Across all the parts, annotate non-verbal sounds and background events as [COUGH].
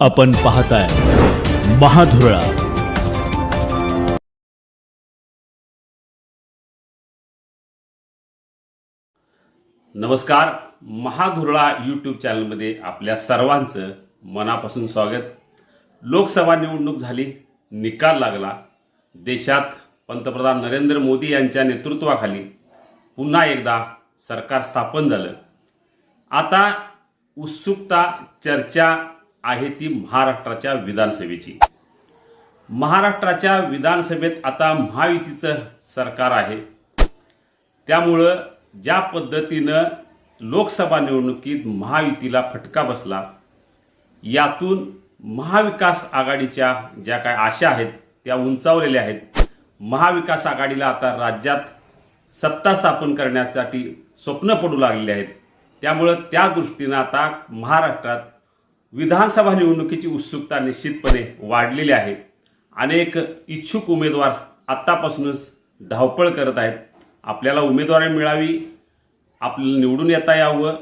आपण पाहताय महाधुरळा. नमस्कार. महाधुरळा यूट्यूब चॅनलमध्ये आपल्या सर्वांचं मनापासून स्वागत. लोकसभा निवडणूक झाली निकाल लागला. देशात पंतप्रधान नरेंद्र मोदी यांच्या नेतृत्वाखाली पुन्हा एकदा सरकार स्थापन झालं. आता उत्सुकता चर्चा आहे ती महाराष्ट्राच्या विधानसभेची. महाराष्ट्राच्या विधानसभेत आता महायुतीचं सरकार आहे. त्यामुळं ज्या पद्धतीनं लोकसभा निवडणुकीत महायुतीला फटका बसला यातून महाविकास आघाडीच्या ज्या काय आशा आहेत त्या उंचावलेल्या आहेत. महाविकास आघाडीला आता राज्यात सत्ता स्थापन करण्यासाठी स्वप्न पडू लागलेले आहेत. त्यामुळं त्या दृष्टीनं आता महाराष्ट्रात विधानसभा निवडणुकीची उत्सुकता निश्चितपणे वाढलेली आहे. अनेक इच्छुक उमेदवार आत्तापासूनच धावपळ करत आहेत. आपल्याला उमेदवारी मिळावी आपल्याला निवडून येता यावं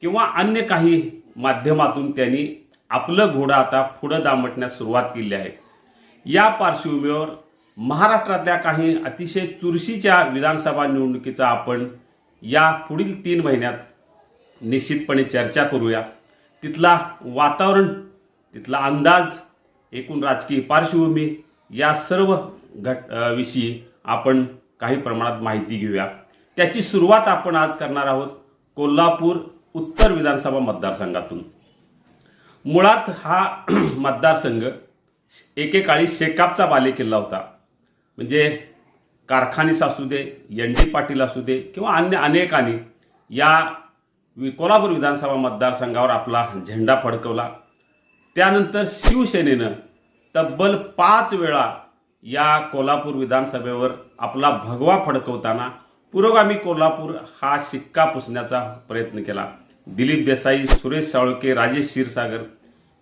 किंवा अन्य काही माध्यमातून त्यांनी आपलं घोडं आता पुढं दामटण्यास सुरुवात केली आहे. या पार्श्वभूमीवर महाराष्ट्रातल्या काही अतिशय चुरशीच्या विधानसभा निवडणुकीचा आपण या पुढील तीन महिन्यात निश्चितपणे चर्चा करूया. तिथला वातावरण तिथला अंदाज एकूण राजकीय पार्श्वभूमी या सर्व घट विषयी आपण काही प्रमाणात माहिती घेऊया. त्याची सुरुवात आपण आज करणार आहोत कोल्हापूर उत्तर विधानसभा मतदारसंघातून. मुळात हा [CLEARS THROAT] मतदारसंघ एकेकाळी शेकापचा बालेकिल्ला होता. म्हणजे कारखानीस असू दे एन डी पाटील असू दे किंवा अन्य अनेकांनी या वि- कोल्हापूर विधानसभा मतदारसंघावर आपला झेंडा फडकवला. त्यानंतर शिवसेनेनं तब्बल पाच वेळा या कोल्हापूर विधानसभेवर आपला भगवा फडकवताना पुरोगामी कोल्हापूर हा शिक्का पुसण्याचा प्रयत्न केला. दिलीप देसाई सुरेश साळुके राजेश क्षीरसागर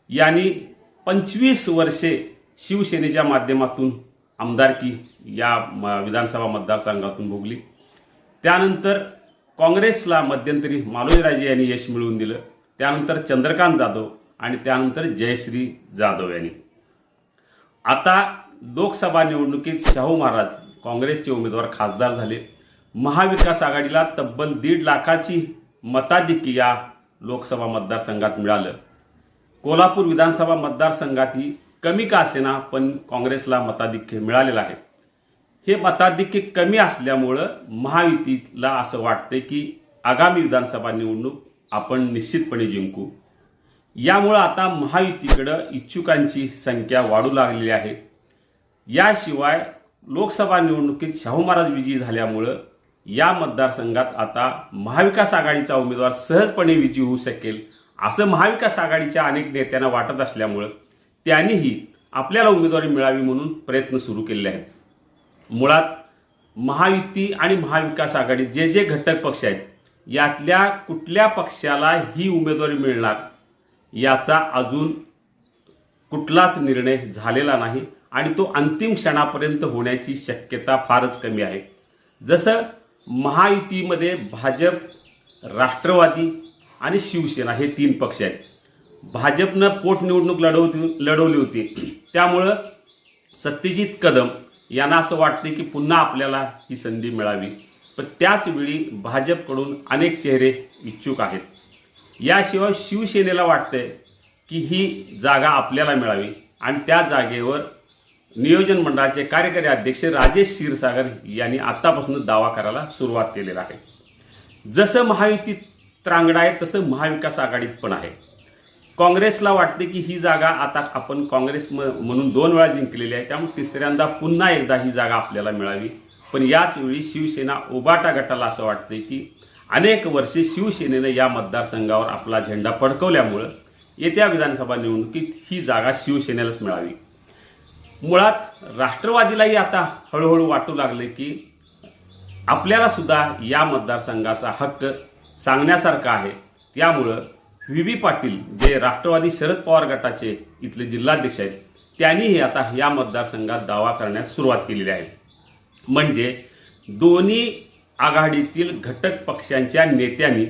यांनी पंचवीस वर्षे शिवसेनेच्या माध्यमातून आमदारकी या म- विधानसभा मतदारसंघातून भोगली. त्यानंतर काँग्रेसला मध्यंतरी मालोजीराजे यांनी यश मिळवून दिलं. त्यानंतर चंद्रकांत जाधव आणि त्यानंतर जयश्री जाधव यांनी. आता लोकसभा निवडणुकीत शाहू महाराज काँग्रेसचे उमेदवार खासदार झाले. महाविकास आघाडीला तब्बल दीड लाखाची मताधिक्य या लोकसभा मतदारसंघात मिळालं. कोल्हापूर विधानसभा मतदारसंघातही कमी का असेना पण काँग्रेसला मताधिक्य मिळालेलं आहे. हे मताधिक्य कमी असल्यामुळं महायुतीला असं वाटतंय की आगामी विधानसभा निवडणूक आपण निश्चितपणे जिंकू. यामुळं आता महायुतीकडं इच्छुकांची संख्या वाढू लागलेली आहे. याशिवाय लोकसभा निवडणुकीत शाहू महाराज विजयी झाल्यामुळं या मतदारसंघात आता महाविकास आघाडीचा उमेदवार सहजपणे विजयी होऊ शकेल असं महाविकास आघाडीच्या अनेक नेत्यांना वाटत असल्यामुळं त्यांनीही आपल्याला उमेदवारी मिळावी म्हणून प्रयत्न सुरू केले आहेत. मुळात महायुती आणि महाविकास आघाडी जे जे घटक पक्ष आहेत यातल्या कुठल्या पक्षाला ही उमेदवारी मिळणार याचा अजून कुठलाच निर्णय झालेला नाही आणि तो अंतिम क्षणापर्यंत होण्याची शक्यता फारच कमी आहे. जसं महायुतीमध्ये भाजप राष्ट्रवादी आणि शिवसेना हे तीन पक्ष आहेत. भाजपनं पोटनिवडणूक लढवती लढवली होती. त्यामुळं सत्यजित कदम यांना असं वाटते की पुन्हा आपल्याला ही संधी मिळावी. पण त्याचवेळी भाजपकडून अनेक चेहरे इच्छुक आहेत. याशिवाय शिवसेनेला वाटतंय की ही जागा आपल्याला मिळावी. आणि त्या जागेवर नियोजन मंडळाचे कार्यकारी अध्यक्ष राजेश क्षीरसागर यांनी आत्तापासून दावा करायला सुरुवात केलेला आहे. जसं महायुतीत त्रांगडा आहे तसं महाविकास आघाडीत पण आहे. काँग्रेसला वाटते की ही जागा आता आपण काँग्रेस म्हणून दोन वेळा जिंकलेली आहे. त्यामुळे तिसऱ्यांदा पुन्हा एकदा ही जागा आपल्याला मिळावी. पण याच वेळी शिवसेना उबाटा गटाला असं वाटते की अनेक वर्षे शिवसेनेनं या मतदारसंघावर आपला झेंडा फडकवल्यामुळं येत्या विधानसभा निवडणुकीत ही जागा शिवसेनेलाच मिळावी. मुळात राष्ट्रवादीलाही आता हळूहळू वाटू लागले की आपल्याला सुद्धा या मतदारसंघाचा हक्क सांगण्यासारखा आहे. त्यामुळं व्ही. बी पाटील जे राष्ट्रवादी शरद पवार गटाचे इथले जिल्हाध्यक्ष आहेत त्यांनीही आता या मतदारसंघात दावा करण्यास सुरुवात केलेली आहे. म्हणजे दोन्ही आघाडीतील घटक पक्षांच्या नेत्यांनी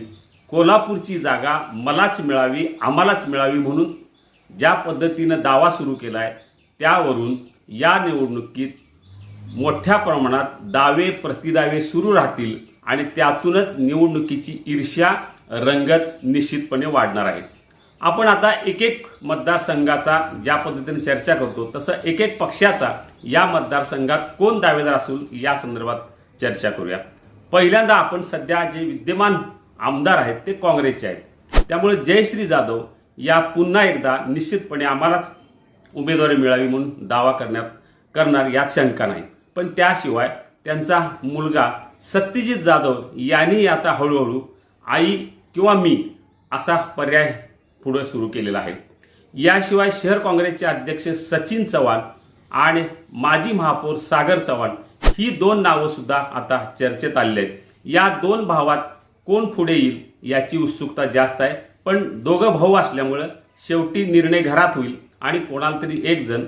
कोल्हापूरची जागा मलाच मिळावी आम्हालाच मिळावी म्हणून ज्या पद्धतीनं दावा सुरू केला आहे त्यावरून या निवडणुकीत मोठ्या प्रमाणात दावे प्रतिदावे सुरू राहतील आणि त्यातूनच निवडणुकीची ईर्ष्या रंगत निश्चितपणे वाढणार आहे. आपण आता एक एक मतदारसंघाचा ज्या पद्धतीने चर्चा करतो तसं एक एक पक्षाचा या मतदारसंघात कोण दावेदार असून या संदर्भात चर्चा करूया. पहिल्यांदा आपण सध्या जे विद्यमान आमदार आहेत ते काँग्रेसचे आहेत. त्यामुळे जयश्री जाधव या पुन्हा एकदा निश्चितपणे आम्हालाच उमेदवारी मिळावी म्हणून दावा करण्यात करणार यात शंका नाही. पण त्याशिवाय त्यांचा मुलगा सत्यजित जाधव यांनी आता हळूहळू आई किंवा मी असा पर्याय पुढे सुरू केलेला आहे. याशिवाय शहर काँग्रेसचे अध्यक्ष सचिन चव्हाण आणि माजी महापौर सागर चव्हाण ही दोन नावं सुद्धा आता चर्चेत आलेली आहेत. या दोन भावात कोण पुढे येईल याची उत्सुकता जास्त आहे. पण दोघं भाऊ असल्यामुळं शेवटी निर्णय घरात होईल आणि कोणाला तरी एक जण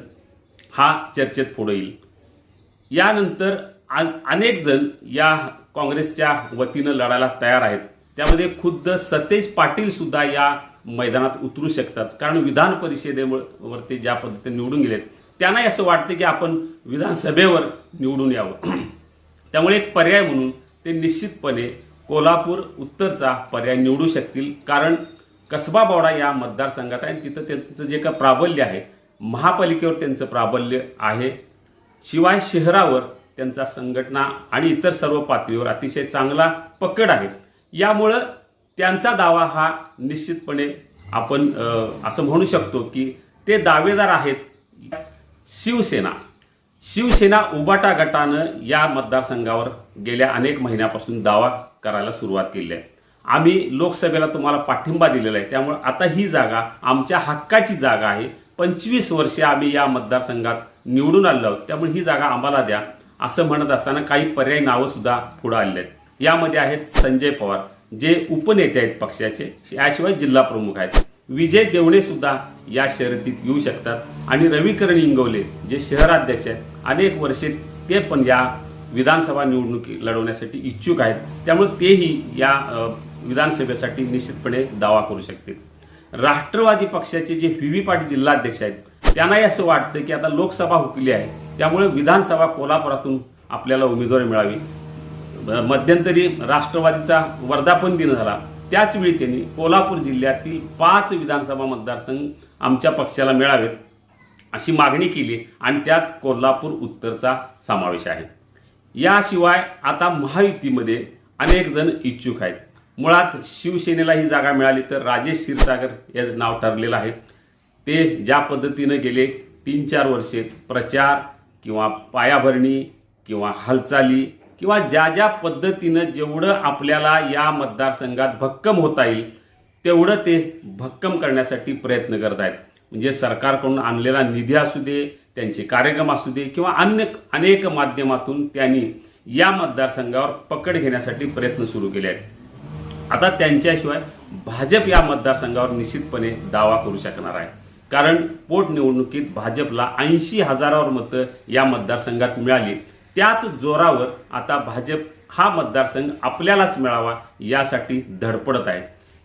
हा चर्चेत पुढे येईल. यानंतर अनेक जण या काँग्रेसच्या वतीनं लढायला तयार आहेत. त्यामध्ये खुद्द सतेज पाटील सुद्धा या मैदानात उतरू शकतात. कारण विधान परिषदेवरती ज्या पद्धतीने निवडून गेलेत त्यांनाही असं वाटतं की आपण विधानसभेवर निवडून यावं. [CLEARS THROAT] त्यामुळे एक पर्याय म्हणून ते निश्चितपणे कोल्हापूर उत्तरचा पर्याय निवडू शकतील. कारण कसबा बावडा या मतदारसंघात आहे तिथं त्यांचं जे का प्राबल्य आहे महापालिकेवर त्यांचं प्राबल्य आहे. शिवाय शहरावर त्यांचा संघटना आणि इतर सर्व पातळीवर अतिशय चांगला पकड आहे. यामुळं त्यांचा दावा हा निश्चितपणे आपण असं म्हणू शकतो की ते दावेदार आहेत. शिवसेना. शिवसेना उबाटा गटानं या मतदारसंघावर गेल्या अनेक महिन्यापासून दावा करायला सुरुवात केली आहे. आम्ही लोकसभेला तुम्हाला पाठिंबा दिलेला आहे. त्यामुळे आता ही जागा आमच्या हक्काची जागा आहे. पंचवीस वर्षे आम्ही या मतदारसंघात निवडून आलो आहोत. त्यामुळे ही जागा आम्हाला द्या असं म्हणत असताना काही पर्यायी नावं सुद्धा आली आलेली आहेत. यामध्ये आहेत संजय पवार जे उपनेते आहेत पक्षाचे याशिवाय जिल्हा प्रमुख आहेत. विजय देवणे सुद्धा या शर्यतीत येऊ शकतात. आणि रविकरण इंगवले जे शहराध्यक्ष आहेत अनेक वर्षे ते पण या विधानसभा निवडणुकी लढवण्यासाठी इच्छुक आहेत. त्यामुळे तेही या विधानसभेसाठी निश्चितपणे दावा करू शकतील. राष्ट्रवादी पक्षाचे जे व्ही. व्ही. पाटील जिल्हाध्यक्ष आहेत त्यांनाही असं वाटतं की आता लोकसभा हुकली आहे. त्यामुळे विधानसभा कोल्हापुरातून आपल्याला उमेदवारी मिळावी. मध्यंतरी राष्ट्रवादीचा वर्धापन दिन झाला. त्याचवेळी त्यांनी कोल्हापूर जिल्ह्यातील पाच विधानसभा मतदारसंघ आमच्या पक्षाला मिळावेत अशी मागणी केली आणि त्यात कोल्हापूर उत्तरचा समावेश आहे. याशिवाय आता महायुतीमध्ये अनेक जण इच्छुक आहेत. मुळात शिवसेनेला ही जागा मिळाली तर राजेश क्षीरसागर हे नाव ठरलेलं आहे. ते ज्या पद्धतीनं गेले तीन चार वर्षे प्रचार किंवा पायाभरणी किंवा हालचाली किंवा ज्या ज्या पद्धतीनं जेवढं आपल्याला या मतदारसंघात भक्कम होता येईल तेवढं ते भक्कम करण्यासाठी प्रयत्न करत आहेत म्हणजे सरकारकडून आणलेला निधी असू दे त्यांचे कार्यक्रम असू दे किंवा अन्य अनेक माध्यमातून त्यांनी या मतदारसंघावर पकड घेण्यासाठी प्रयत्न सुरू केले आहेत. आता त्यांच्याशिवाय भाजप या मतदारसंघावर निश्चितपणे दावा करू शकणार आहे. कारण पोटनिवडणुकीत भाजपला ऐंशी हजारावर मतं या मतदारसंघात मिळाली. त्याच जोरावर आता भाजप हा मतदारसंघ आपल्यालाच मिळावा यासाठी धडपडत आहे.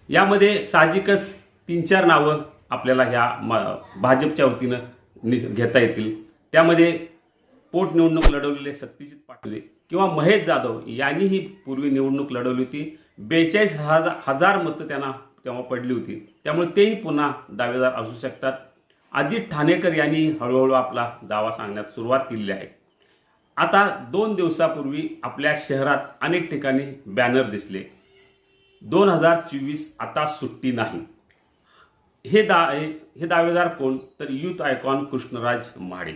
यामध्ये साहजिकच तीन चार नावं आपल्याला ह्या म भाजपच्या वतीनं नि घेता येतील. त्यामध्ये पोटनिवडणूक लढवलेले सत्यजित पाटील किंवा महेश जाधव यांनीही पूर्वी निवडणूक लढवली होती. बेचाळीस हजार हजार मतं त्यांना तेव्हा पडली होती. त्यामुळे तेही पुन्हा दावेदार असू शकतात. अजित ठाणेकर यांनी हळूहळू आपला दावा सांगण्यात सुरुवात केलेली आहे. आता दोन दिवसापूर्वी आपल्या शहरात अनेक ठिकाणी बॅनर दिसले. दोन हजार चोवीस आता सुट्टी नाही. हे दा हे दावेदार कोण? तर युथ आयकॉन कृष्णराज महाडे.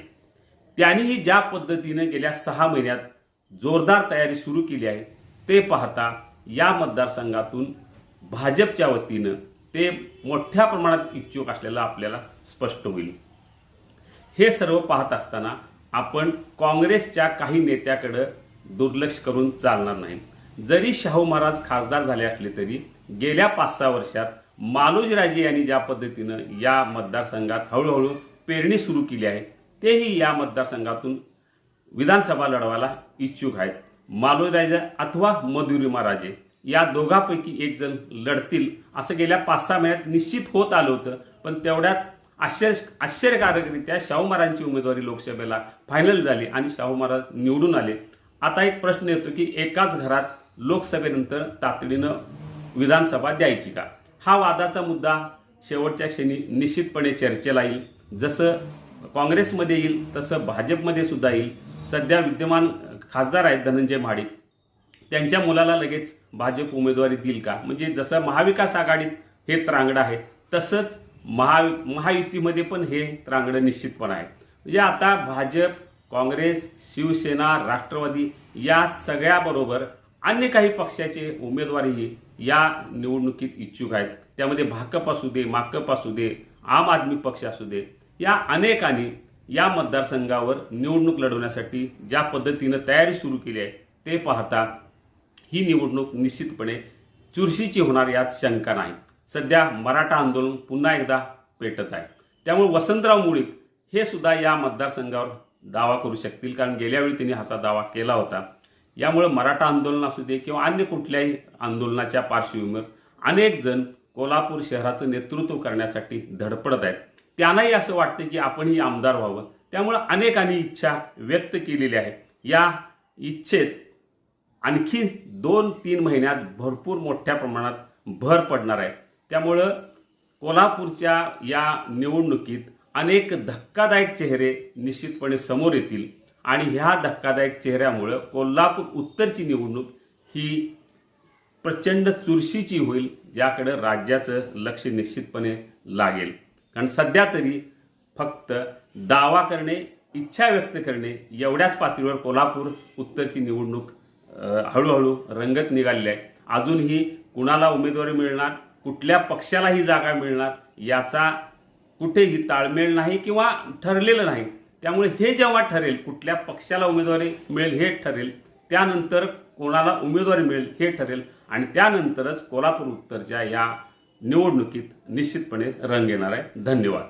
त्यांनीही ज्या पद्धतीने गेल्या सहा महिन्यात जोरदार तयारी सुरू केली आहे ते पाहता या मतदारसंघातून भाजपच्या वतीनं ते मोठ्या प्रमाणात इच्छुक असलेलं आपल्याला स्पष्ट होईल. हे सर्व पाहत असताना आपण काँग्रेसच्या काही नेत्याकडं दुर्लक्ष करून चालणार नाही. जरी शाहू महाराज खासदार झाले असले तरी गेल्या पाच सहा वर्षात मालोजीराजे यांनी ज्या पद्धतीनं या मतदारसंघात हळूहळू पेरणी सुरू केली आहे तेही या मतदारसंघातून विधानसभा लढवायला इच्छुक आहेत. मालोजीराजे अथवा मधुरिमा राजे या दोघांपैकी एक जण लढतील असं गेल्या पाच सहा महिन्यात निश्चित होत आलं होतं पण तेवढ्यात आश्चर्य आश्चर्यकारकरित्या शाहू महाराजांची उमेदवारी लोकसभेला फायनल झाली आणि शाहू महाराज निवडून आले. आता एक प्रश्न येतो की एकाच घरात लोकसभेनंतर तातडीनं विधानसभा द्यायची का? हा वादाचा मुद्दा शेवटच्या क्षणी निश्चितपणे चर्चेला येईल. जसं काँग्रेसमध्ये येईल तसं भाजपमध्ये सुद्धा येईल. सध्या विद्यमान खासदार आहेत धनंजय महाडिक त्यांच्या मुलाला लगेच भाजप उमेदवारी देईल का? म्हणजे जसं महाविकास आघाडीत हे त्रांगडं आहे तसंच महा महायुतीमध्ये पण हे त्रांगडं निश्चितपणे आहे. म्हणजे आता भाजप काँग्रेस शिवसेना राष्ट्रवादी या सगळ्याबरोबर अन्य काही पक्षाचे उमेदवारही या निवडणुकीत इच्छुक आहेत. त्यामध्ये भाकप असू दे माकप असू दे आम आदमी पक्ष असू दे या अनेकांनी या मतदारसंघावर निवडणूक लढवण्यासाठी ज्या पद्धतीनं तयारी सुरू केली आहे ते पाहता ही निवडणूक निश्चितपणे चुरशीची होणार यात शंका नाही. सध्या मराठा आंदोलन पुन्हा एकदा पेटत आहे. त्यामुळे वसंतराव मुळीक हे सुद्धा या मतदारसंघावर दावा करू शकतील कारण गेल्यावेळी त्यांनी असा दावा केला होता. यामुळे मराठा आंदोलन असू दे किंवा अन्य कुठल्याही आंदोलनाच्या पार्श्वभूमीवर अनेक जण कोल्हापूर शहराचं नेतृत्व करण्यासाठी धडपडत आहेत. त्यांनाही असं वाटतं की आपणही आमदार व्हावं. त्यामुळे अनेकांनी इच्छा व्यक्त केलेली आहे. या इच्छेत आणखी दोन तीन महिन्यात भरपूर मोठ्या प्रमाणात भर पडणार आहे. त्यामुळं कोल्हापूरच्या या निवडणुकीत अनेक धक्कादायक चेहरे निश्चितपणे समोर येतील. आणि ह्या धक्कादायक चेहऱ्यामुळं कोल्हापूर उत्तरची निवडणूक ही प्रचंड चुरशीची होईल याकडं राज्याचं लक्ष निश्चितपणे लागेल. कारण सध्या तरी फक्त दावा करणे इच्छा व्यक्त करणे एवढ्याच पातळीवर कोल्हापूर उत्तरची निवडणूक हळूहळू रंगत निघालेली आहे. अजूनही कुणाला उमेदवारी मिळणार कुठल्या पक्षाला ही जागा मिळणार याचा कुठेही ताळमेळ नाही किंवा ठरलेलं नाही. त्यामुळे हे जेव्हा ठरेल कुठल्या पक्षाला उमेदवारी मिळेल हे ठरेल त्यानंतर कोणाला उमेदवारी मिळेल हे ठरेल आणि त्यानंतरच कोल्हापूर उत्तरच्या या निवडणुकीत निश्चितपणे रंग येणार आहे. धन्यवाद.